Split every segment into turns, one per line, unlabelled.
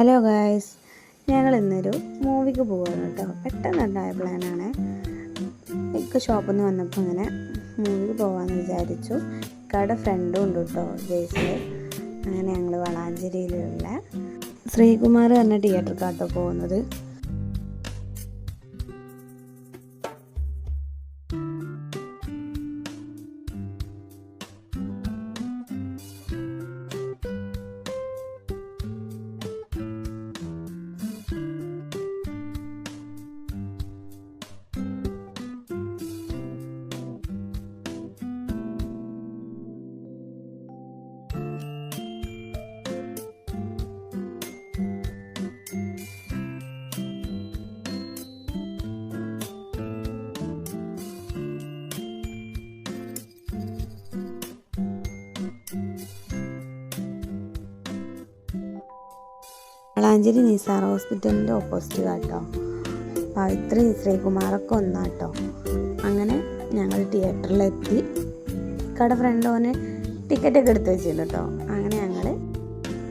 Hello guys ഞങ്ങൾ ഇന്നൊരു മൂവിക്ക് പോവാണ് കേട്ടോ പെട്ടെന്നുണ്ടായ പ്ലാനാണ് എനിക്ക് ഷോപ്പിൽ നിന്ന് വന്നപ്പോൾ അങ്ങനെ മൂവിക്ക് പോകാമെന്ന് വിചാരിച്ചു. ഇക്കാടെ ഫ്രണ്ടും ഉണ്ട് കേട്ടോ ജയ്സിൽ അങ്ങനെ ഞങ്ങൾ വളാഞ്ചേരിയിലുള്ള ശ്രീകുമാർ എന്ന തിയേറ്ററിക്കാട്ടോ പോകുന്നത്. വളാഞ്ചേരി നിസാർ ഹോസ്പിറ്റലിന്റെ ഓപ്പോസിറ്റ് കേട്ടോ പവിത്രി ശ്രീകുമാറൊക്കെ ഒന്നാട്ടോ അങ്ങനെ ഞങ്ങൾ തിയേറ്ററിലെത്തി. കട ഫ്രണ്ട് ഓന് ടിക്കറ്റൊക്കെ എടുത്ത് വെച്ചിരുന്നു കേട്ടോ അങ്ങനെ ഞങ്ങൾ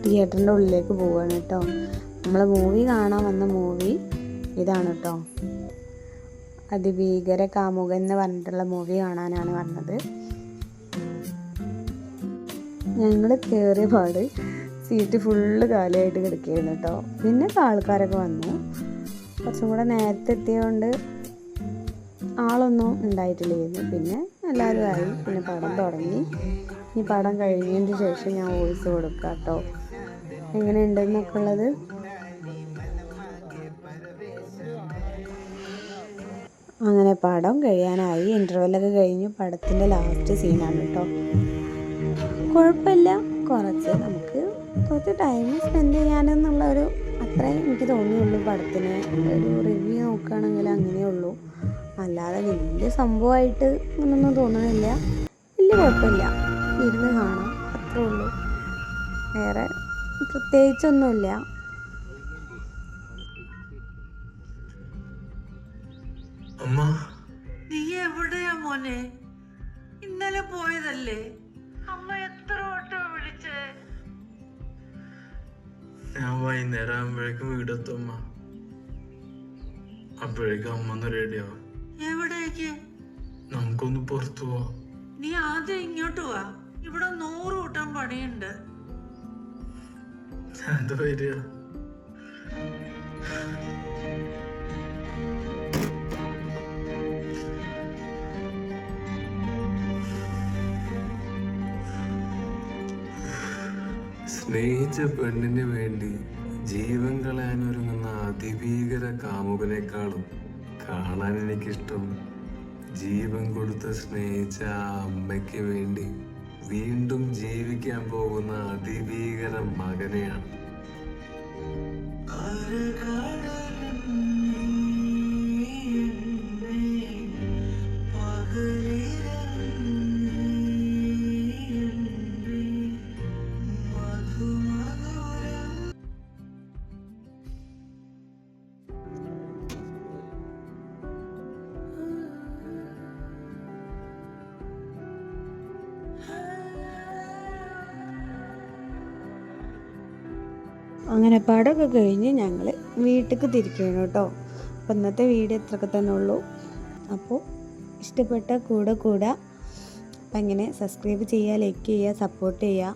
തിയേറ്ററിന്റെ ഉള്ളിലേക്ക് പോവുകയാണ് കേട്ടോ നമ്മൾ മൂവി കാണാൻ വന്ന മൂവി ഇതാണ് കേട്ടോ അതിഭീകര കാമുകൻ എന്ന് പറഞ്ഞിട്ടുള്ള മൂവി കാണാനാണ് വന്നത്. ഞങ്ങൾ കയറിയ പാട് സീറ്റ് ഫുള്ള് കാലിയായിട്ട് കിടക്കുകയായിരുന്നു കേട്ടോ. പിന്നെ ആൾക്കാരൊക്കെ വന്നു. കുറച്ചും കൂടെ നേരത്തെ എത്തിയതുകൊണ്ട് ആളൊന്നും ഉണ്ടായിട്ടില്ലായിരുന്നു. പിന്നെ എല്ലാവരും ആയി. പിന്നെ പടം തുടങ്ങി. ഈ പടം കഴിഞ്ഞതിന് ശേഷം ഞാൻ വോയിസ് കൊടുക്കാം കേട്ടോ. എങ്ങനെയുണ്ടെന്നൊക്കെ ഉള്ളത്? അങ്ങനെ പടം കഴിയാനായി. ഇന്റർവെല്ലൊക്കെ കഴിഞ്ഞ്. പടത്തിന്റെ ലാസ്റ്റ് സീനാണ് കേട്ടോ. കുഴപ്പമില്ല. കുറച്ച് നമുക്ക് കുറച്ച് ടൈം സ്പെൻഡ് ചെയ്യാനെന്നുള്ള ഒരു അത്രയും എനിക്ക് തോന്നിയുള്ളൂ പടത്തിന്. ഒരു റിവ്യൂ നോക്കുകയാണെങ്കിൽ അങ്ങനെയുള്ളൂ അല്ലാതെ വലിയ സംഭവമായിട്ട് അങ്ങനൊന്നും തോന്നണില്ല വലിയ കുഴപ്പമില്ല. ഇരുന്ന് കാണാം. അത്രേ ഉള്ളൂ. വേറെ പ്രത്യേകിച്ചൊന്നുമില്ല.
നീ എവിടെയാ മോനെ? ഇന്നലെ പോയതല്ലേ?
ഞാൻ വൈകുന്നേരം ആകുമ്പോഴേക്കും വീടെത്തും അമ്മ. അപ്പോഴേക്കും അമ്മ ഒന്ന് റെഡിയാവും
എവിടേക്ക്?
നമുക്കൊന്ന് പുറത്തു പോവാം.
നീ ആദ്യം ഇങ്ങോട്ട് വാ. ഇവിടെ നൂറ് കൂട്ടം പണിയുണ്ട്.
എന്താ വരിക. സ്നേഹിച്ച പെണ്ണിന് വേണ്ടി ജീവൻ കളയാൻ ഒരുങ്ങുന്ന അതിഭീകര കാമുകനേക്കാളും കാണാൻ എനിക്കിഷ്ടം. ജീവൻ കൊടുത്ത് സ്നേഹിച്ച ആ അമ്മയ്ക്ക് വേണ്ടി വീണ്ടും ജീവിക്കാൻ പോകുന്ന അതിഭീകര മകനെയാണ്.
അങ്ങനെ പടമൊക്കെ കഴിഞ്ഞ് ഞങ്ങൾ വീട്ടിലേക്ക് തിരിക്കുകയാണ് കേട്ടോ. അപ്പോൾ ഇന്നത്തെ വീഡിയോ ഇത്രയൊക്കെ തന്നെ ഉള്ളൂ. അപ്പോൾ ഇഷ്ടപ്പെട്ട കൂടെ കൂടെ. അപ്പം ഇങ്ങനെ സബ്സ്ക്രൈബ് ചെയ്യുക ലൈക്ക് ചെയ്യുക സപ്പോർട്ട് ചെയ്യുക